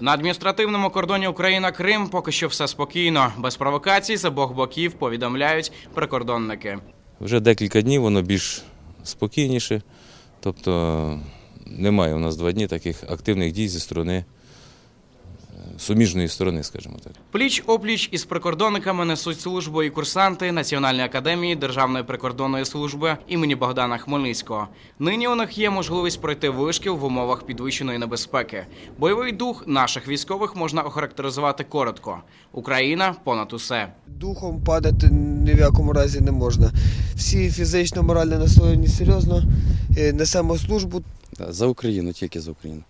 На адміністративному кордоні Україна-Крим поки що все спокійно. Без провокацій з обох боків повідомляють прикордонники. Вже декілька днів воно більш спокійніше, тобто немає у нас два дні таких активних дій зі сторони суміжної сторони, скажімо так. Пліч опліч із прикордонниками несуть службу і курсанти Національної академії Державної прикордонної служби імені Богдана Хмельницького. Нині у них є можливість пройти вишкіл в умовах підвищеної небезпеки. Бойовий дух наших військових можна охарактеризувати коротко: Україна понад усе. Духом падати ні в якому разі не можна. Всі фізично, морально настроєні серйозно, е, несемо службу. За Україну, тільки за Україну.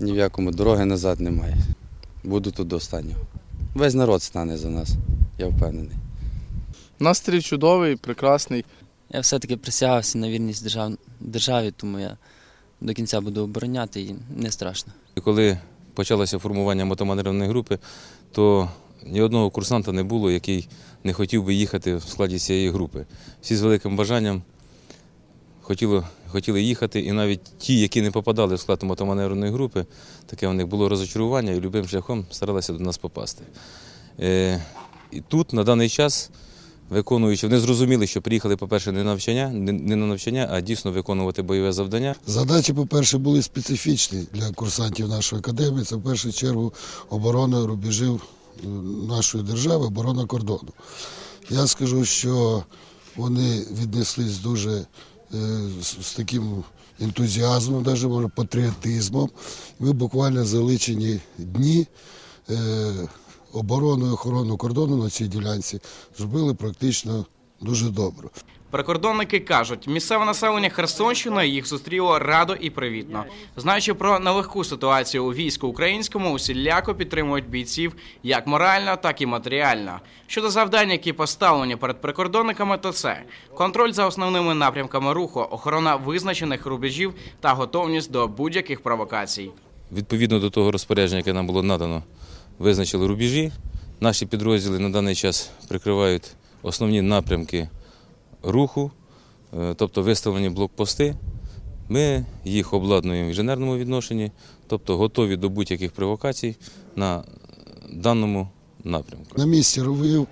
Ні в якому дороги назад немає. Буду тут до останнього. Весь народ стане за нас, я впевнений. Настрій чудовий, прекрасний. Я все-таки присягався на вірність держав... державі, тому я до кінця буду обороняти і не страшно. І коли почалося формування мотоманевреної групи, то ні одного курсанта не було, який не хотів би їхати в складі цієї групи. Всі з великим бажанням хотіли, хотіли їхати, і навіть ті, які не попадали в склад мотоманевреної групи, таке у них було розочарування і любим шляхом старалися до нас попасти. Е, і тут на даний час. Виконуючи, вони зрозуміли, що приїхали, по-перше, не навчання, не на навчання, а дійсно виконувати бойове завдання. Задачі, по-перше, були специфічні для курсантів нашої академії. Це в першу чергу оборона рубежів е, нашої держави, оборона кордону. Я скажу, що вони віднеслись дуже з, з таким ентузіазмом, навіть може, патріотизмом. Ми буквально за личені дні. Е, Оборону і охорону кордону на цій ділянці зробили практично дуже добре. Прикордонники кажуть, місцеве населення Херсонщини їх зустріло радо і привітно. Знаючи про нелегку ситуацію у війську українському, усіляко підтримують бійців як морально, так і матеріально. Щодо завдань, які поставлені перед прикордонниками, то це контроль за основними напрямками руху, охорона визначених рубежів та готовність до будь-яких провокацій. Відповідно до того розпорядження, яке нам було надано, визначили рубежі. Наші підрозділи на даний час прикривають основні напрямки руху, е, тобто виставлені блокпости. Ми їх обладнуємо в інженерному відношенні, тобто готові до будь-яких провокацій на даному напрямку. На місці ровів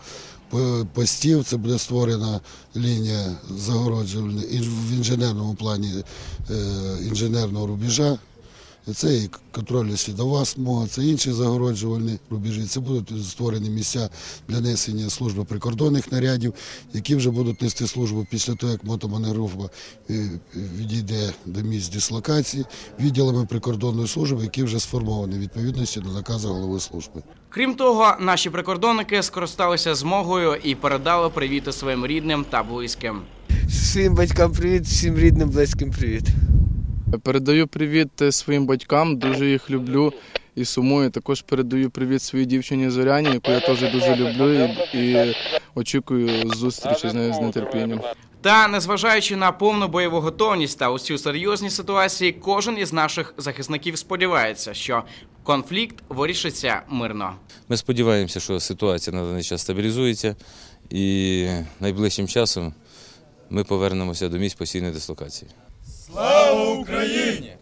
постів це буде створена лінія загороджувальна в інженерному плані е, інженерного рубежа. Це і контрольна слідова смуга, це інші загороджувальні рубежі. Це будуть створені місця для несення служби прикордонних нарядів, які вже будуть нести службу після того, як мотоманеврова е, відійде до місць дислокації, відділами прикордонної служби, які вже сформовані відповідності до наказу голови служби. Крім того, наші прикордонники скористалися змогою і передали привіти своїм рідним та близьким. Всім батькам привіт, всім рідним, близьким привіт. Передаю привіт е, своїм батькам, дуже їх люблю і сумую. Також передаю привіт своїй дівчині Зоряні, яку я теж дуже люблю і, і очікую зустрічі з нею з нетерпінням. Та незважаючи на повну бойову готовність та усю серйозність ситуації, кожен із наших захисників сподівається, що конфлікт вирішиться мирно. Ми сподіваємося, що ситуація на даний час стабілізується і найближчим часом ми повернемося до місць постійної дислокації. Слава Україні!